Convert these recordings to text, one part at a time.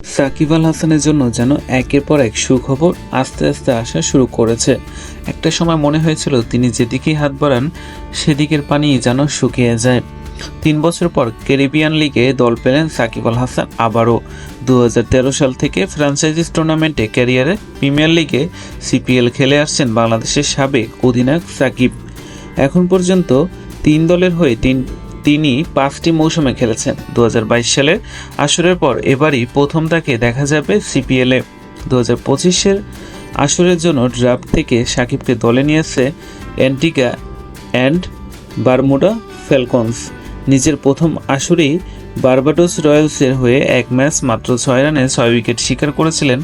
সাকিব আল হাসানের জন্য যেন একের পর এক সুখবর আস্তে আস্তে আসা শুরু করেছে। একটা সময় মনে হয়েছিল তিনি যেদিকেই হাত বাড়ান, সেদিকের পানি যেন শুকিয়ে যায়। তিন বছর পর ক্যারিবিয়ান লিগে দল পেলেন সাকিব আল হাসান আবারও। দু হাজার তেরো সাল থেকে ফ্র্যাঞ্চাইজিস টুর্নামেন্টে ক্যারিয়ারে প্রিমিয়ার লিগে সিপিএল খেলে আসছেন বাংলাদেশের সাবেক অধিনায়ক সাকিব। এখন পর্যন্ত তিন দলের হয়ে তিন তিনি পাঁচটি মৌসুমে খেলেছেন। দু সালের আসরের পর এবারই প্রথম তাকে দেখা যাবে সিপিএলে। দু হাজার পঁচিশের আসরের জন্য ড্রাফট থেকে সাকিবকে দলে নিয়েছে অ্যান্টিগা অ্যান্ড বারমুডা ফ্যালকনস। নিজের প্রথম আসরেই বার্বাডোস রয়্যালসের হয়ে এক ম্যাচ মাত্র ছয় রানে ছয় উইকেট শিকার করেছিলেন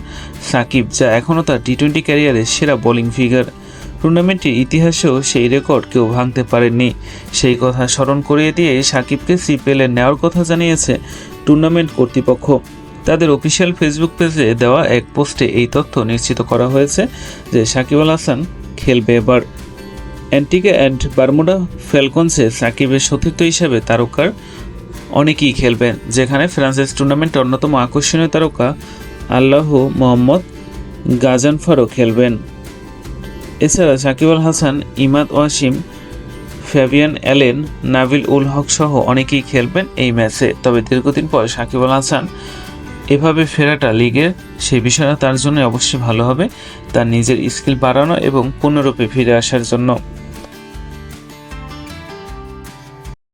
সাকিব, যা এখনও তার টি টোয়েন্টি ক্যারিয়ারের সেরা বোলিং ফিগার টুর্নামেন্টের ইতিহাসেও সেই রেকর্ড কেউ ভাঙতে পারেননি। সেই কথা স্মরণ করিয়ে দিয়ে সাকিবকে সিপিএলে নেওয়ার কথা জানিয়েছে টুর্নামেন্ট কর্তৃপক্ষ। তাদের অফিসিয়াল ফেসবুক পেজে দেওয়া এক পোস্টে এই তথ্য নিশ্চিত করা হয়েছে যে সাকিব আল হাসান খেলবে এবার। অ্যান্টিকা অ্যান্ড বারমুডা ফ্যালকনসে সাকিবের সতীর্থ হিসেবে তারকার অনেকেই খেলবেন যেখানে ফ্রান্সিস টুর্নামেন্টের অন্যতম আকর্ষণীয় তারকা আল্লাহ মোহাম্মদ গাজানফারও খেলবেন। এছাড়া সাকিব আল হাসান, ইমাদ ওয়াসিম, ফ্যাবিয়ান অ্যালেন, নাবিল উল হক সহ অনেকেই খেলবেন এই ম্যাচে। তবে দীর্ঘদিন পর সাকিব আল হাসান এভাবে ফেরাটা লিগের সেই বিষয়টা তার জন্য অবশ্যই ভালো হবে, তার নিজের স্কিল বাড়ানো এবং পূর্ণরূপে ফিরে আসার জন্য।